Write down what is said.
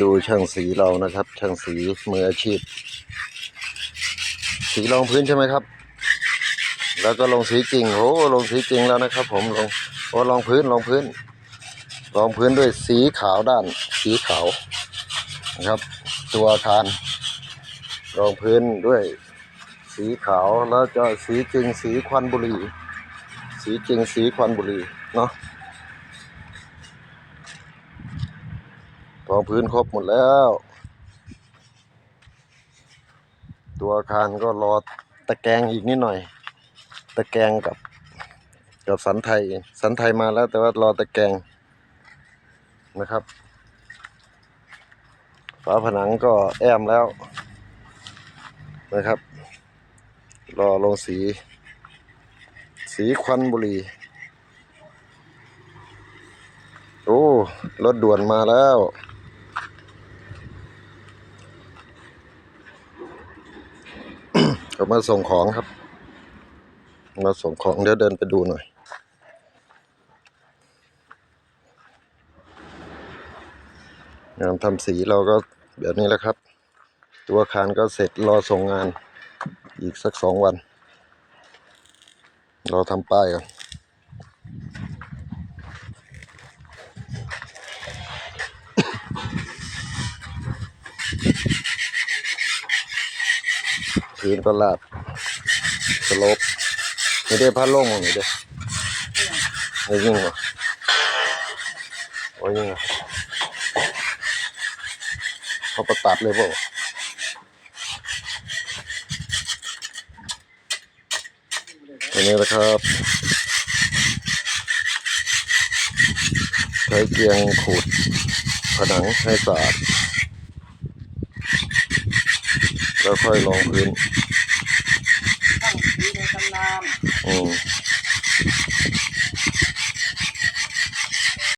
ดูช่างสีเรานะครับ ช่างสีมืออาชีพ สีรองพื้นใช่ไหมครับ แล้วก็ลงสีจริงโอ้ลงสีจริงแล้วนะครับ ผมลงโอ้ลองพื้นลองพื้นลองพื้นด้วยสีขาวด้านสีขาวนะครับ ตัวอาคารรองพื้นด้วยสีขาวแล้วจะสีจริงสีควันบุหรี่ สีจริงสีควันบุหรี่เนาะ องพื้นครบหมดแล้ว ตัวอาคารก็รอตะแกรงอีกนิดหน่อย ตะแกรงกับ กับสันไทย สันไทยมาแล้วแต่ว่ารอตะแกรงนะครับฝาผนังก็แอมแล้วนะครับ รอลงสี สีควันบุหรี่โอ้ รถด่วนมาแล้ว เขามาส่งของครับ มาส่งของเดี๋ยวเดินไปดูหน่อยงานทำสีเราก็แบบนี้แหละครับ ตัวอาคารก็เสร็จรอส่งงานอีกสักสองวันรอทำป้ายก่อน พื้นก็ลาดสลปไม่ได้พัดลมนี่เด้ไม่ยิ่งเหรอโอ้ยยิ่งเหรอเขาก็ตัดเลยเปล่าอันนี้นะครับใช้เกียงขูดผนังให้สะอาด แล้ว ค่อยลงพื้นตั้งสีในตำนานอืม